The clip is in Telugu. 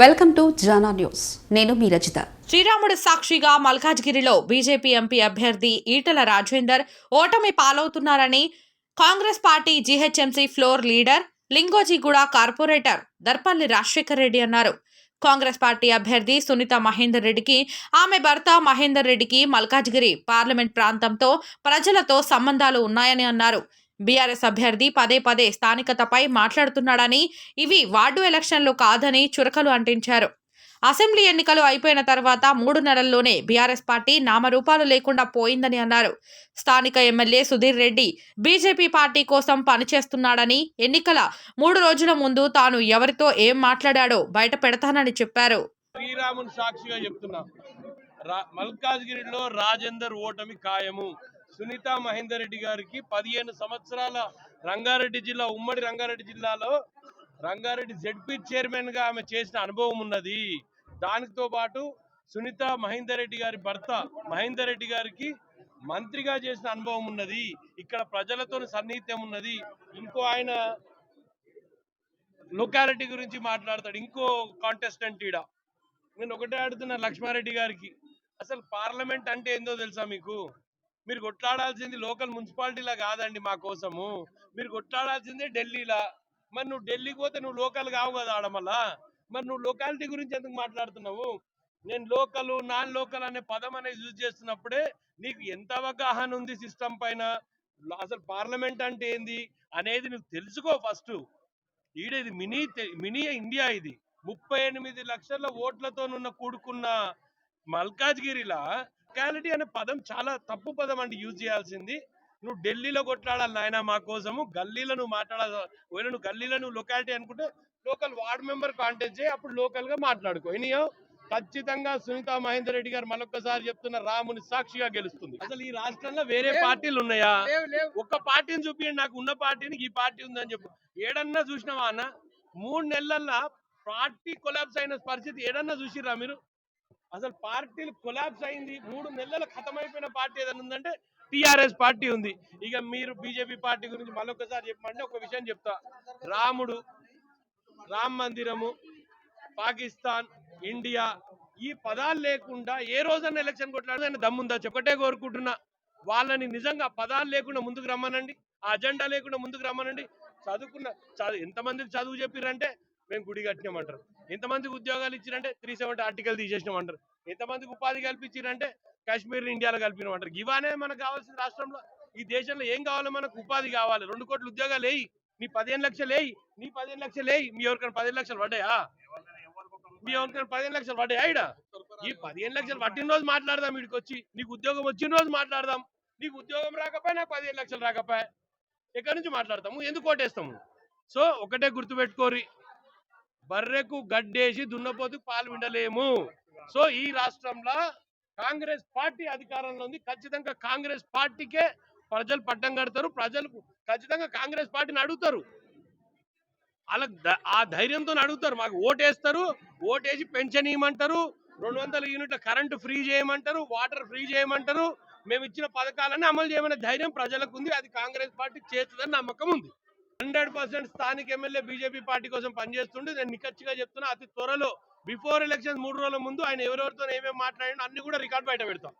Welcome to Jana news. నేను మీ రచిత. శ్రీరాముడు సాక్షిగా మల్కాజ్గిరిలో బీజేపీ ఎంపీ అభ్యర్థి ఈటల రాజేందర్ ఓటమి పాలవుతున్నారని Congress party GHMC floor leader Lingojiguda corporator Darpalli Rajasekhar Reddy అన్నారు. కాంగ్రెస్ పార్టీ అభ్యర్థి సునీత మహేందర్ రెడ్డికి ఆమె భర్త మహేందర్ రెడ్డికి మల్కాజ్గిరి పార్లమెంట్ ప్రాంతంతో ప్రజలతో సంబంధాలు ఉన్నాయని అన్నారు. బీఆర్ఎస్ అభ్యర్థి పదే పదే స్థానికతపై మాట్లాడుతున్నాడని ఇవి వార్డు ఎలక్షన్లు కాదని చురకలు అంటించారు. అసెంబ్లీ ఎన్నికలు అయిపోయిన తర్వాత మూడు నెలల్లోనే బీఆర్ఎస్ పార్టీ నామరూపాలు లేకుండా పోయిందని అన్నారు. స్థానిక MLA Sudheer Reddy BJP party కోసం పనిచేస్తున్నాడని ఎన్నికల మూడు రోజుల ముందు తాను ఎవరితో ఏం మాట్లాడాడో బయట పెడతానని చెప్పారు. శ్రీరాముని సాక్షిగా చెప్తున్నా. మల్కాజ్గిరిలో రాజేందర్ ఓటమి ఖాయము. సునీత మహేందర్ రెడ్డి గారికి పదిహేను సంవత్సరాల రంగారెడ్డి జిల్లా ఉమ్మడి రంగారెడ్డి జిల్లాలో రంగారెడ్డి జడ్పీ చైర్మన్గా ఆమె చేసిన అనుభవం ఉన్నది. దానితో పాటు సునీత మహేందర్ రెడ్డి గారి భర్త మహేందర్ రెడ్డి గారికి మంత్రిగా చేసిన అనుభవం ఉన్నది. ఇక్కడ ప్రజలతో సన్నిహిత్యం ఉన్నది. ఇంకో ఆయన లొకాలిటీ గురించి మాట్లాడతాడు. ఇంకో కాంటెస్టెంట్ ఈడ. నేను ఒకటే ఆడుతున్నా లక్ష్మారెడ్డి గారికి. అసలు పార్లమెంట్ అంటే ఏందో తెలుసా మీకు? మీరు కొట్లాడాల్సింది లోకల్ మున్సిపాలిటీలా కాదండి మా కోసము. మీరు కొట్లాడాల్సిందే ఢిల్లీలా. మరి నువ్వు ఢిల్లీకి పోతే నువ్వు లోకల్ కావు కదా ఆడ మళ్ళా? మరి నువ్వు లొకాలిటీ గురించి ఎందుకు మాట్లాడుతున్నావు? నేను లోకల్ నాన్ లోకల్ అనే పదం అనేది యూజ్ చేస్తున్నప్పుడే నీకు ఎంత అవగాహన ఉంది సిస్టమ్ పైన? అసలు పార్లమెంట్ అంటే ఏంది అనేది నువ్వు తెలుసుకో ఫస్ట్ ఈడేది మినీ మినీ ఇండియా ఇది. ముప్పై ఎనిమిది లక్షల ఓట్లతో నున్న కూడుకున్న మల్కాజ్గిరిలా లొకాలిటీ అనే పదం చాలా తప్పు పదం అంటే యూజ్ చేయాల్సింది. నువ్వు ఢిల్లీలో కొట్లాడాలి నాయన మా కోసము గల్లీలో నువ్వు మాట్లాడాలి ఒకవేళ నువ్వు గల్లీలో నువ్వు లొకాలిటీ అనుకుంటే లోకల్ వార్డ్ మెంబర్ కాంటాక్ట్ చేయి అప్పుడు లోకల్గా మాట్లాడుకో. ఎనియో ఖచ్చితంగా సునీత మహేందర్ రెడ్డి గారు మరొకసారి చెప్తున్న రాముని సాక్షిగా గెలుస్తుంది. అసలు ఈ రాష్ట్రంలో వేరే పార్టీలు ఉన్నాయా? ఒక్క పార్టీని చూపించండి నాకు ఉన్న పార్టీని ఈ పార్టీ ఉందని చెప్పు. ఏడన్నా చూసినావా అన్న? మూడు నెలల్లో పార్టీ కొలాబ్స్ అయిన పరిస్థితి ఏడన్నా చూసిరా మీరు? అసలు పార్టీలు కొలాబ్స్ అయింది. మూడు నెలల ఖతమైపోయిన పార్టీ ఏదైనా ఉందంటే టిఆర్ఎస్ పార్టీ ఉంది. ఇక మీరు బీజేపీ పార్టీ గురించి మళ్ళొకసారి చెప్పమంటే ఒక విషయం చెప్తా. రాముడు రామ్ మందిరము పాకిస్తాన్ ఇండియా ఈ పదాలు లేకుండా ఏ రోజన్నా ఎలక్షన్ కొట్లాడదని దమ్ముందా చెప్పటే కోరుకుంటున్నా. వాళ్ళని నిజంగా పదాలు లేకుండా ముందుకు రమ్మనండి. ఆ అజెండా లేకుండా ముందుకు రమ్మనండి. చదువుకున్న చదువు ఎంతమందికి చదువు చెప్పిరంటే మేము గుడి కట్టినామంటారు. ఎంతమందికి ఉద్యోగాలు ఇచ్చిరంటే త్రీ సెవెంటీ ఆర్టికల్ తీసేసినామంటారు. ఎంతమందికి ఉపాధి కల్పించిరంటే కాశ్మీర్ ఇండియాలో కల్పినామంటారు. ఇవానే మనకు కావాల్సిన రాష్ట్రంలో ఈ దేశంలో ఏం కావాలో మనకు ఉపాధి కావాలి. రెండు కోట్ల ఉద్యోగాలు వేయి నీ పదిహేను లక్షలు వేయి నీ పదిహేను లక్షలు వేయి మీ ఎవరికైనా పదిహేను లక్షలు పడ్డాయా? మీ ఎవరికైనా పదిహేను లక్షలు పడ్డాయా ఇడ ఈ పదిహేను లక్షలు పట్టిన రోజు మాట్లాడదాం వీడికి వచ్చి. నీకు ఉద్యోగం వచ్చిన రోజు మాట్లాడదాం. నీకు ఉద్యోగం రాకపోయా నాకు పదిహేను లక్షలు రాకపోయా? ఎక్కడి నుంచి మాట్లాడతాము? ఎందుకు ఓటేస్తాము? సో ఒకటే గుర్తుపెట్టుకోరి. బర్రెకు గడ్డేసి దున్నపోతు పాలు విండలేము సో ఈ రాష్ట్రంలో కాంగ్రెస్ పార్టీ అధికారంలో ఉంది. ఖచ్చితంగా కాంగ్రెస్ పార్టీకే ప్రజలు పట్టం కడతారు. ప్రజలు ఖచ్చితంగా కాంగ్రెస్ పార్టీని అడుగుతారు. వాళ్ళకి ఆ ధైర్యంతో అడుగుతారు. మాకు ఓటేస్తారు. ఓటేసి పెన్షన్ ఇవ్వమంటారు. రెండు వందల యూనిట్ల కరెంటు ఫ్రీ చేయమంటారు. వాటర్ ఫ్రీ చేయమంటారు. మేము ఇచ్చిన పథకాలన్నీ అమలు చేయమనే ధైర్యం ప్రజలకు ఉంది. అది కాంగ్రెస్ పార్టీ చేస్తుందని నమ్మకం ఉంది. హండ్రెడ్ పర్సెంట్ స్థానిక ఎమ్మెల్యే బీజేపీ పార్టీ కోసం పనిచేస్తుండే. నేను నిక్కచ్చిగా చెప్తున్నా అతి త్వరలో బిఫోర్ ఎలక్షన్ మూడు రోజుల ముందు ఆయన ఎవరెవరితో ఏమేమి మాట్లాడినా అన్ని కూడా రికార్డ్ బయట పెడతాం.